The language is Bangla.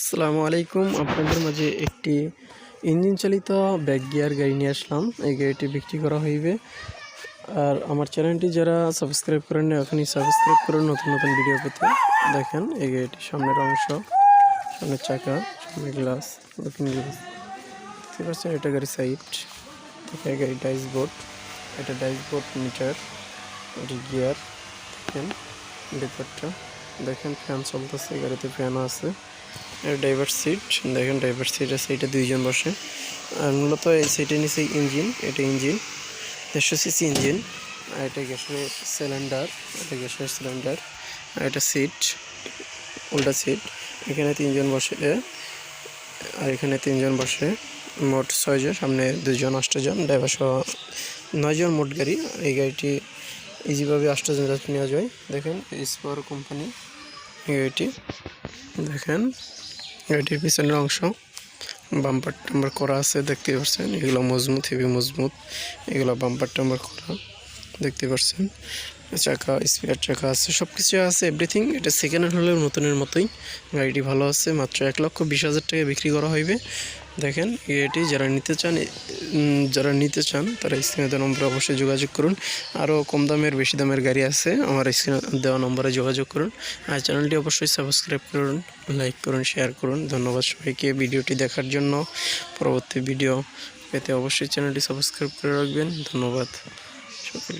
আসসালামু আলাইকুম আপনাদের মাঝে একটি ইঞ্জিন চালিত ব্যাক গিয়ার গাড়ি নিয়ে আসলাম। এই গাড়িটি বিক্রি করা হইবে। আর আমার চ্যানেলটি যারা সাবস্ক্রাইব করেন না এখনই সাবস্ক্রাইব করুন নতুন নতুন ভিডিও পেতে দেখেন। এই গাড়িটির সামনের অংশ, সামনের চাকা, সামনের গ্লাস লুকিং গ্লাস। দেখতে পাচ্ছেন, এটা গাড়ি সাইড। থেকে গাড়ি ডাইস ড্যাশবোর্ড। এটা ড্যাশবোর্ড, মিটার, এটি গিয়ার। দেখেন, ভেতরটা। দেখেন, ফ্যান চলতেছে, গাড়িতে ফ্যানও আছে। ড্রাইভার সিট দেখেন ড্রাইভার সিট আছে এটা দুইজন বসে। আর মূলত এই সিটের নিচে ইঞ্জিন এটা ইঞ্জিন দেড়শো সিসি ইঞ্জিন আর এটা গ্যাসের সিলিন্ডার এটা গ্যাসের সিলিন্ডার আর এটা সিট উল্টা সিট এখানে তিনজন বসে। আর এখানে তিনজন বসে। মোট ছয়জন, সামনে দুজন আষ্টজন ড্রাইভার সহ নয়জন মোট গাড়ি। এই গাড়িটি ইজিভাবে আষ্টজন যাত্রী নেওয়া যায়। দেখেন স্পার কোম্পানি এই গাড়িটি। দেখেন, গাড়িটির পিছনের অংশ বাম্পার টাম্বার করা আছে দেখতে পাচ্ছেন এগুলো মজবুত হেভি মজবুত। এগুলো বাম্পার টাম্বার করা দেখতে পাচ্ছেন চাকা স্পেয়ার চাকা আছে সব কিছু আছে এভরিথিং এটা সেকেন্ড হ্যান্ড হলেও নতুনের মতোই। গাড়িটি ভালো আছে, মাত্র এক লক্ষ বিশ হাজার টাকা বিক্রি করা হইবে। দেখেন এটি যারা নিতে চান যারা নিতে চান, তারা স্ক্রিনে দেওয়া নম্বরে অবশ্যই যোগাযোগ করুন। আরও কম দামের, বেশি দামের গাড়ি আছে, আমার স্ক্রিনে দেওয়া নম্বরে যোগাযোগ করুন। আর চ্যানেলটি অবশ্যই সাবস্ক্রাইব করুন, লাইক করুন, শেয়ার করুন। ধন্যবাদ সবাইকে ভিডিওটি দেখার জন্য। পরবর্তী ভিডিও পেতে অবশ্যই চ্যানেলটি সাবস্ক্রাইব করে রাখবেন। ধন্যবাদ। সকলকে